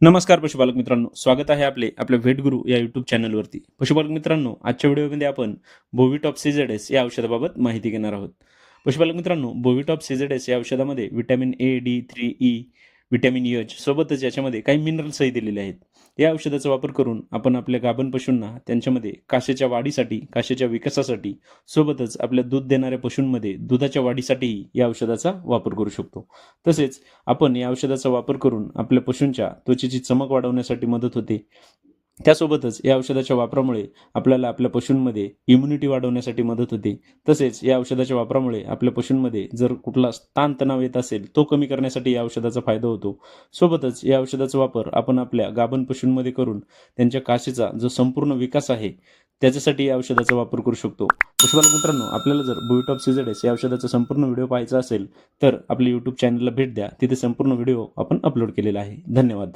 नमस्कार पशुपालक मित्रांनो स्वागत आहे आपले आपल्या भेटगुरु या युट्यूब चॅनलवरती पशुपालक मित्रांनो आजच्या व्हिडिओमध्ये आपण बोविटॉप सीझेडेस या औषधाबाबत माहिती घेणार आहोत. पशुपालक मित्रांनो बोविटॉप सीझेडेस या औषधामध्ये vitamin A D three E vitamin H सोबतच याच्यामध्ये काही मिनरल्सही दिलेले आहेत. या औषधाचा वापर करून आपण आपल्या गाभण पशूंना त्यांच्यामध्ये काशेच्या वाढीसाठी काशेच्या विकासासाठी सोबतच आपल्या दूध देणाऱ्या पशूंमध्ये दुधाच्या वाढीसाठीही या औषधाचा वापर करू शकतो. तसेच आपण या औषधाचा वापर करून आपल्या पशूंच्या त्वचेची चमक वाढवण्यासाठी मदत होते. त्यासोबतच या औषधाच्या वापरामुळे आपल्याला आपल्या पशूंमध्ये इम्युनिटी वाढवण्यासाठी मदत होते. तसेच या औषधाच्या वापरामुळे आपल्या पशूंमध्ये जर कुठला ताणतणाव येत असेल तो कमी करण्यासाठी या औषधाचा फायदा होतो. सोबतच या औषधाचा वापर आपण आपल्या गाभण पशूंमध्ये करून त्यांच्या काशीचा जो संपूर्ण विकास आहे त्याच्यासाठी या औषधाचा वापर करू शकतो. पशुपालक मित्रांनो आपल्याला जर बुईट ऑफ सिझडेस या औषधाचा संपूर्ण व्हिडिओ पाहायचा असेल तर आपल्या यूट्यूब चॅनलला भेट द्या. तिथे संपूर्ण व्हिडिओ आपण अपलोड केलेला आहे. धन्यवाद.